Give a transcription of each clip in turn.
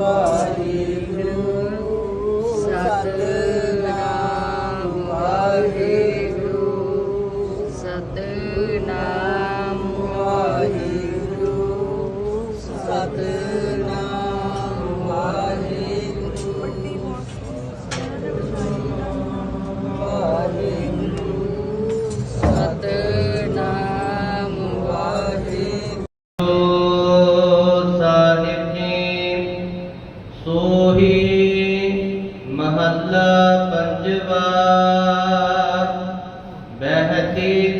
love. Mohi ਮਹੱਲਾ ਪੰਜਵਾ।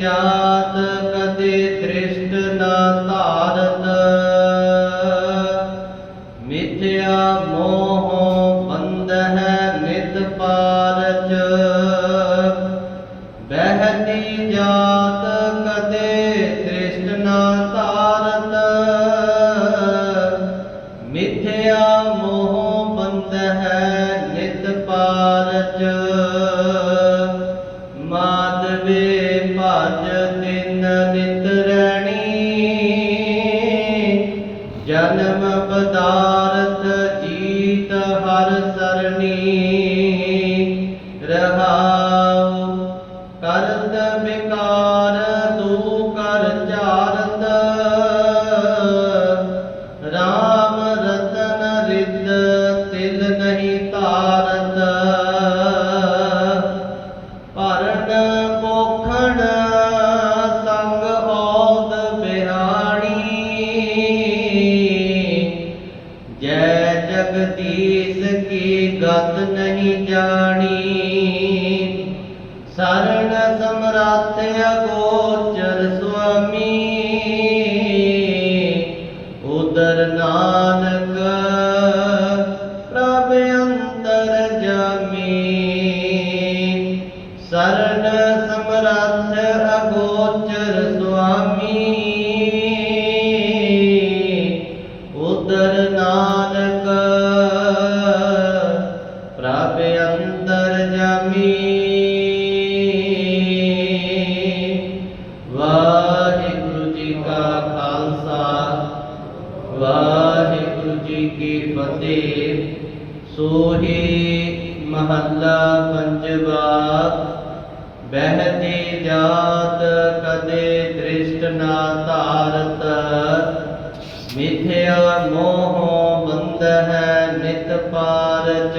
ਜਾਤ ਕਦੇ ਤ੍ਰਿਸ਼ਟ ਨਾ ਧਾਰਤ। ਮਿਥਿਆ ਮੋਹ ਬੰਦ ਹੈ ਨਿਤ ਪਾਰਚ। ਬਹਿਤੀ ਜਾਤ ਮਾਦਵੇ ਜਨਮ ਪਦਾਰਥ ਜੀਤ ਹਰ ਸਰਣੀ। ਜੈ ਜਗਦੀਸ਼ ਕੀ ਗਤ ਨਹੀਂ ਜਾਣੀ। ਸਰਣ ਸਮਰੱਥ ਅਗੋਚਰ ਸੁਆਮੀ। ਉਦਰ ਨਾਨਕ ਪ੍ਰਭ ਅੰਤਰ ਜਾਮੀ। ਸਰਣ ਪ੍ਰਭ ਅੰਦਰ ਵਾਹਿਗੁਰੂ ਜੀ ਕਾ ਖਾਲਸਾ, ਵਾਹਿਗੁਰੂ ਜੀ ਕੀ ਫਤਿਹ। ਸੋਹੀ ਮਹੱਲਾ ਪੰਜਵਾ, ਬਹਿਤੀ ਕਦੇ ਧਾਰਤ। ਮਿਥਿਆ ਮੋਹ ਬੰਦ ਹੈ ਨਿਤ ਪਾਰਜ